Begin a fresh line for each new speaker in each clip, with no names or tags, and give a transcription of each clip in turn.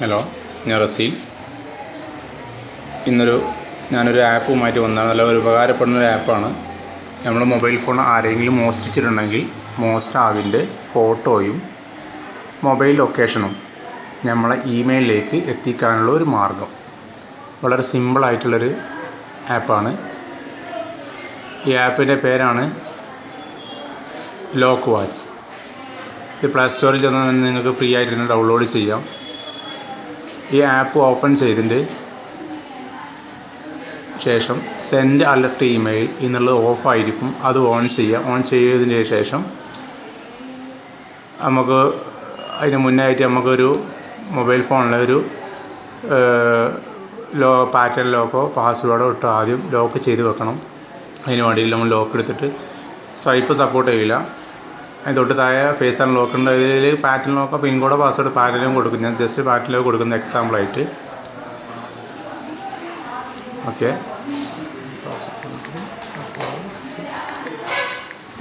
Hello ഞാൻ റസീൽ. ഇന്നൊരു ഞാനൊരു ആപ്പുമായിട്ട് വന്ന നല്ല ഒരു ഉപകാരപ്പെടുന്ന ഒരു ആപ്പാണ്. നമ്മൾ മൊബൈൽ ഫോൺ ആരെങ്കിലും മോഷ്ടിച്ചിട്ടുണ്ടെങ്കിൽ മോഷ്ടാവിന്റെ ഫോട്ടോയും മൊബൈൽ ലൊക്കേഷനും നമ്മളെ ഇമെയിലിലേക്ക് എത്തിക്കാനുള്ള ഒരു മാർഗം വളരെ സിമ്പിളായിട്ടുള്ളൊരു ആപ്പാണ്. ഈ ആപ്പിന്റെ പേരാണ് ലോക്ക് വാച്ച് ഇത് പ്ലേ സ്റ്റോറിൽ ചെന്ന് നിങ്ങൾക്ക് ഫ്രീ ആയിട്ട് ഡൗൺലോഡ് ചെയ്യാം. ഈ ആപ്പ് ഓപ്പൺ ചെയ്തതിന്റെ ശേഷം സെൻഡ് അലർട്ട് ഇമെയിൽ എന്നുള്ളത് ഓഫായിരിക്കും അത് ഓൺ ചെയ്യുക ഓൺ ചെയ്തതിന് ശേഷം നമുക്ക് അതിന് മുന്നേ ആയിട്ട് നമുക്കൊരു മൊബൈൽ ഫോണിലെ ഒരു ലോ പാറ്റേൺ ലോക്കോ പാസ്വേഡോ ഇട്ട് ആദ്യം ലോക്ക് ചെയ്ത് വെക്കണം. അതിന് വേണ്ടിയിട്ട് നമ്മൾ ലോക്ക് എടുത്തിട്ട് സ്വൈപ്പ് സപ്പോർട്ട് ചെയ്യില്ല. അതിന് തൊട്ട് താഴെ ഫേസ് ആൻഡ് ഉണ്ട്. ഇതിൽ പാറ്റേൺ ലോക്കോ പിൻകോഡോ പാസ്വേഡ് പാറ്റേണും കൊടുക്കും ഞാൻ ജസ്റ്റ് പാറ്റേൺ ലോക്ക് കൊടുക്കുന്ന എക്സാമ്പിളായിട്ട് ഓക്കെ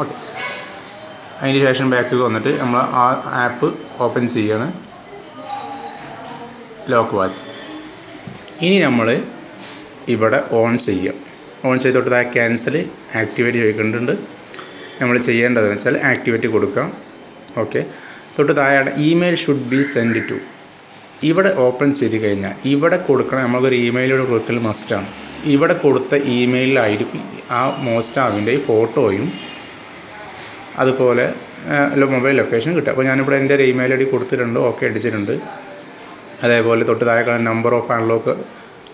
ഓക്കെ അതിന് ശേഷം ബാക്കിൽ വന്നിട്ട് നമ്മൾ ആ ആപ്പ് ഓപ്പൺ ചെയ്യാണ്. ലോക്ക് വാച്ച് ഇനി നമ്മൾ ഇവിടെ ഓൺ ചെയ്യാം. ഓൺ ചെയ്തോട്ട് ആ ക്യാൻസൽ ആക്ടിവേറ്റ് ചോദിക്കുന്നുണ്ട് നമ്മൾ ചെയ്യേണ്ടതെന്ന് വെച്ചാൽ ആക്ടിവേറ്റ് കൊടുക്കാം ഓക്കെ തൊട്ട് താഴെയാണ് email should be send to ഇവിടെ ഓപ്പൺ ചെയ്ത് കഴിഞ്ഞാൽ ഇവിടെ കൊടുക്കണം നമ്മൾക്കൊരു ഇമെയിലൂടെ കൊടുക്കൽ മസ്റ്റാണ് ഇവിടെ കൊടുത്ത ഇമെയിലായിരിക്കും ആ മോസ്റ്റ് മോസ്റ്റാവിന്റെ ഫോട്ടോയും അതുപോലെ മൊബൈൽ ലൊക്കേഷൻ കിട്ടുക. അപ്പോൾ ഞാനിവിടെ എന്റെ ഒരു ഇമെയിൽ ഐ ഡി കൊടുത്തിട്ടുണ്ട് ഓക്കെ അടിച്ചിട്ടുണ്ട്. അതേപോലെ തൊട്ട് താഴെ കാണുന്ന number of unlock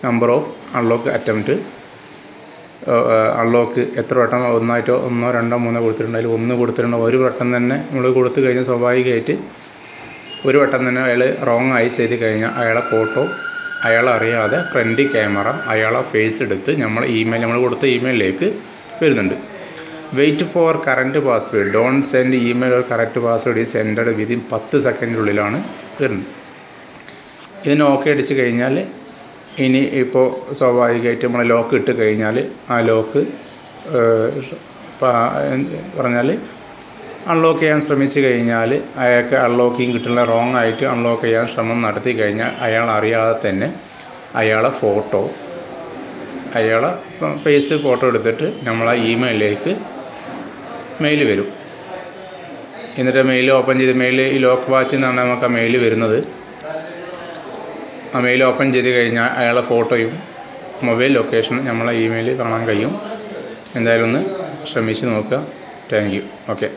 number of unlock attempt unlock എത്ര വട്ടം ഒന്നായിട്ടോ ഒന്നോ രണ്ടോ മൂന്നോ കൊടുത്തിട്ടുണ്ട്. അതിൽ ഒന്ന് കൊടുത്തിട്ടുണ്ട്. ഒരു വട്ടം തന്നെ നമ്മൾ കൊടുത്തു കഴിഞ്ഞാൽ സ്വാഭാവികമായിട്ട് ഒരു വട്ടം തന്നെ അയാൾ റോങ് ആയി ചെയ്ത് കഴിഞ്ഞാൽ അയാളെ ഫോട്ടോ അയാൾ അറിയാതെ ഫ്രണ്ട് ക്യാമറ അയാളെ ഫേസ് എടുത്ത് നമ്മൾ ഇമെയിൽ നമ്മൾ കൊടുത്ത ഇമെയിലിലേക്ക് വരുന്നുണ്ട്. Wait for current password don send email or correct password ഈ സെൻഡഡ് വിതിൻ പത്ത് സെക്കൻഡിനുള്ളിലാണ് വരുന്നത്. ഇതിന് ഓക്കെ അടിച്ച് കഴിഞ്ഞാൽ ഇനി ഇപ്പോൾ സ്വാഭാവികമായിട്ട് നമ്മൾ ലോക്ക് ഇട്ട് കഴിഞ്ഞാൽ ആ ലോക്ക് പറഞ്ഞാൽ അൺലോക്ക് ചെയ്യാൻ ശ്രമിച്ചു കഴിഞ്ഞാൽ അയാൾക്ക് അൺലോക്കിങ് കിട്ടുന്ന റോങ് ആയിട്ട് അൺലോക്ക് ചെയ്യാൻ ശ്രമം നടത്തി കഴിഞ്ഞാൽ അയാൾ അറിയാതെ തന്നെ അയാളെ ഫോട്ടോ അയാളെ ഫേസ് ഫോട്ടോ എടുത്തിട്ട് നമ്മളെ ഇമെയിലിലേക്ക് മെയിൽ വരും. എന്നിട്ട് മെയിൽ ഓപ്പൺ ചെയ്ത് മെയിൽ ഈ ലോക്ക് വാച്ചിൽ നിന്നാണ് നമുക്ക് ആ മെയിൽ വരുന്നത്. ആ മെയിൽ ഓപ്പൺ ചെയ്ത് കഴിഞ്ഞാൽ അയാളെ ഫോട്ടോയും മൊബൈൽ ലൊക്കേഷനും നമ്മളെ ഇമെയിലിൽ കാണാൻ കഴിയും. എന്തായാലും ഒന്ന് ശ്രമിച്ച് നോക്കുക. Thank you okay